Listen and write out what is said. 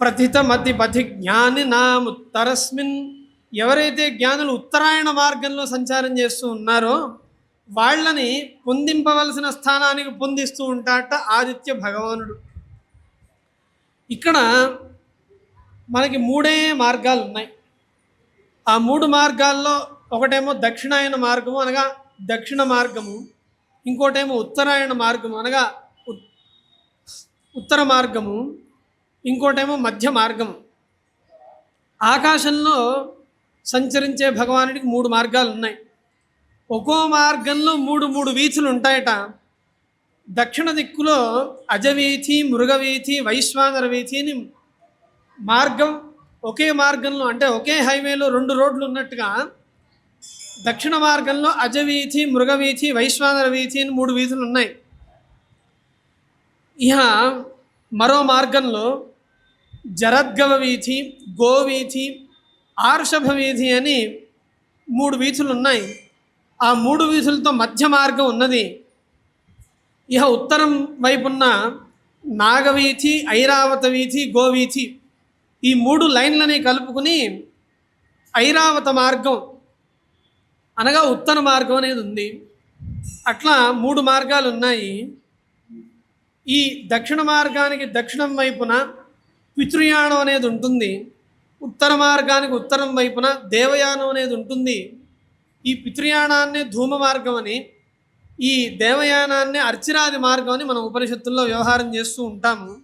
ప్రథితమతిపథి జ్ఞాని నాముత్తరస్మిన్ ఎవరైతే జ్ఞానులు ఉత్తరాయణ మార్గంలో సంచారం చేస్తూ ఉన్నారో వాళ్ళని పొందింపవలసిన స్థానానికి పొందిస్తూ ఉంటాట ఆదిత్య భగవానుడు. ఇక్కడ మనకి మూడే మార్గాలు ఉన్నాయి. ఆ మూడు మార్గాల్లో ఒకటేమో దక్షిణాయన మార్గము అనగా దక్షిణ మార్గము. ఇంకోటేమో ఉత్తరాయణ మార్గము అనగా ఉత్- ఉత్తర మార్గము. ఇంకోటేమో మధ్య మార్గం. ఆకాశంలో సంచరించే భగవానుడికి మూడు మార్గాలు ఉన్నాయి ఒక్కో మార్గంలో మూడు మూడు వీధులు ఉంటాయట దక్షిణ దిక్కులో అజవీథి మృగవీథి వైశ్వానర వీథి అని మార్గం ఒకే మార్గంలో అంటే ఒకే హైవేలో రెండు రోడ్లు ఉన్నట్టుగా దక్షిణ మార్గంలో అజవీథి మృగవీథి వైశ్వానర వీథి అని మూడు వీధులు ఉన్నాయి ఇహ మరో మార్గంలో జరద్గవ వీధి గోవీధి ఆర్షభ వీధి అని మూడు వీధులు ఉన్నాయి ఆ మూడు వీధులతో మధ్య మార్గం ఉన్నది. ఇహ ఉత్తరం వైపున్న నాగవీధి ఐరావత వీధి గోవీధి ఈ మూడు లైన్లని కలుపుకుని ఐరావత మార్గం అనగా ఉత్తర మార్గం అనేది ఉంది. అట్లా మూడు మార్గాలు ఉన్నాయి ఈ దక్షిణ మార్గానికి దక్షిణం వైపున పితృయాణం అనేది ఉంటుంది. ఉత్తర మార్గానికి ఉత్తరం వైపున దేవయానం అనేది ఉంటుంది. ఈ పితృయాణాన్ని ధూమ మార్గం అని ఈ దేవయానాన్ని అర్చిరాది మార్గం అని మనం ఉపనిషత్తుల్లో వ్యవహారం చేస్తూ ఉంటాము.